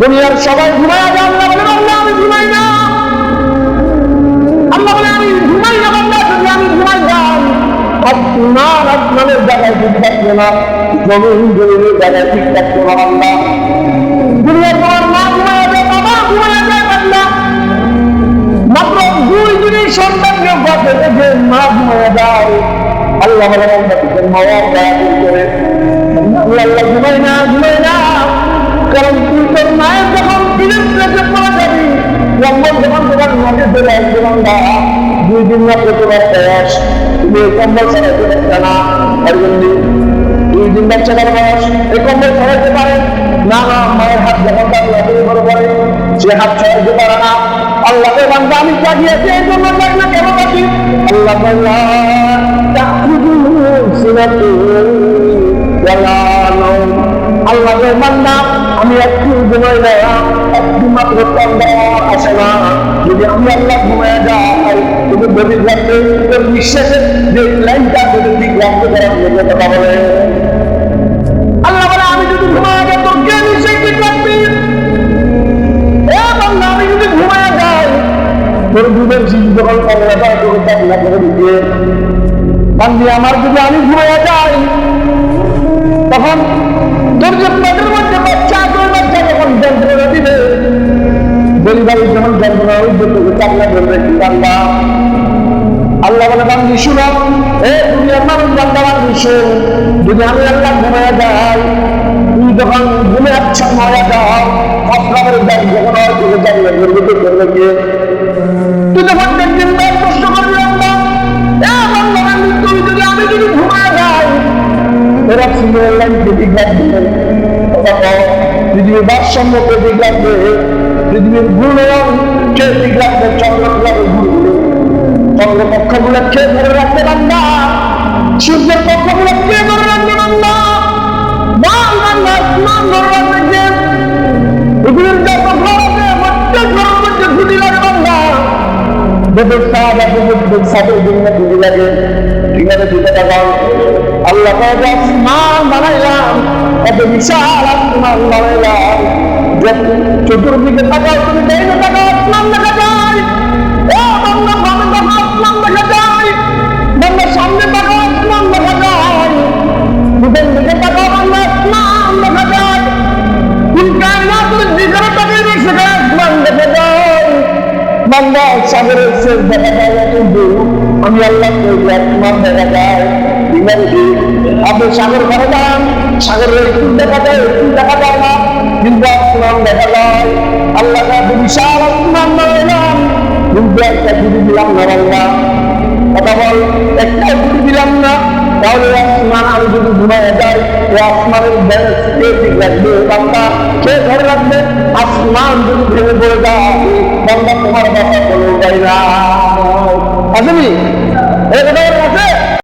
দুনিয়ার সবাই ঘুমায় যায় আল্লাহ বলে, বান্দা, আমি ঘুমাই না। আল্লাহ বলে, আমি ঘুমাই না, বান্দা যদি আমি ঘুমাই যাই আপনার আপনাদের জায়গায় ঠিক থাকবে না, জমিন জমিনের জায়গায় ঠিক থাকবে না, বান্দা। দুনিয়ার তোমার মা ঘুমায় যায় বাবা ঘুমায় যায় বান্দা। মাত্র দুই দিনের সন্তানকে বাঁচে রেখে মা ঘুমায় যায়। আল্লাহ বলে তোদের মাওয়া দয়া করে। আল্লাহ ঘুমাই না তোমার মাঠে চলে দুই দিন মাত্র তোমার বয়স তুমি এই কম্বল ছাড়াইতে পারবে না একজন দুই দিন বাচ্চাটার বয়স, এই কম্বল ছাড়াইতে পারে? না না, মায়ের হাত যখন তার লাঠের উপরে পড়ে, সে হাত ছাড়াইতে পারে না। আল্লাহকে বান্দা আমি জাগিয়েছি, এই জন্য জাগ না কেন বাকি? আল্লাহ বললা আল্লাহকে বান্দা আমি একটু ঘুমাই না একটু মাত্র আসে না। যদি আমি আল্লাহ ঘুমাই যাই তুমি গভীর তোর বিশ্বাসের যে লাইনটা যদি ঠিক রাখতে কথা বলে। আল্লাহ বলে, আমি যদি রাখবি। করে যায় তোর চাকরি করে দিতে আমার যদি আমি ঘুমাই যাই, তখন তোর যন্ত্রণা চাকলা করবে বান্দা আল্লাহ বলে এ তুমি আমার যদি আমি আল্লাহ ঘুমায় যাই তুই যখন ঘুমে আচ্ছা মারা যাও যখন হয় করবে তো করবে কে তুই যখন দেখবেন ব্যাগ প্রশ্ন করবি আল্লাহ তুই যদি আমি যদি ঘুমায় যাই এরা পৃথিবীর ভারসাম্যকে পৃথিবীর কে ঠিক রাখবে চন্দ্র কীভাবে ঘুরবে চন্দ্র পক্ষগুলো কে ধরে রাখতে বান্দা। সূর্যের পক্ষগুলো কে ধরে রাখতে ধরে রাখবে কে পৃথিবীর চতুর্দিকে তুমি না আসমান দেখা যায় ও বান্দা বামে তাকাও আসমান দেখা যায় বান্দা সামনে দেখা আসমান দেখা যায় কায়নাতের দিকে দেখা সাগরের দেখা যায় দেখা যায় দেখা দেখা না আসমান দেখা যায়। আল্লাহ কাছে বিশাল আসমান বানাইলাম কিন্তু একটা গুড়ি দিলাম না বাংলা কথা বল, একটা গুড়ি দিলাম না। তাহলে আসমান আমি যদি ঘুমায় যাই ও আসমানের ব্যালেন্স কে ঠিক রাখবে? বাংলা কে ধরে রাখবে? আসমান যদি ভেঙে পড়ে যায় বাংলা তোমার বাবা কোনো যায় না আসেনি? এই কথা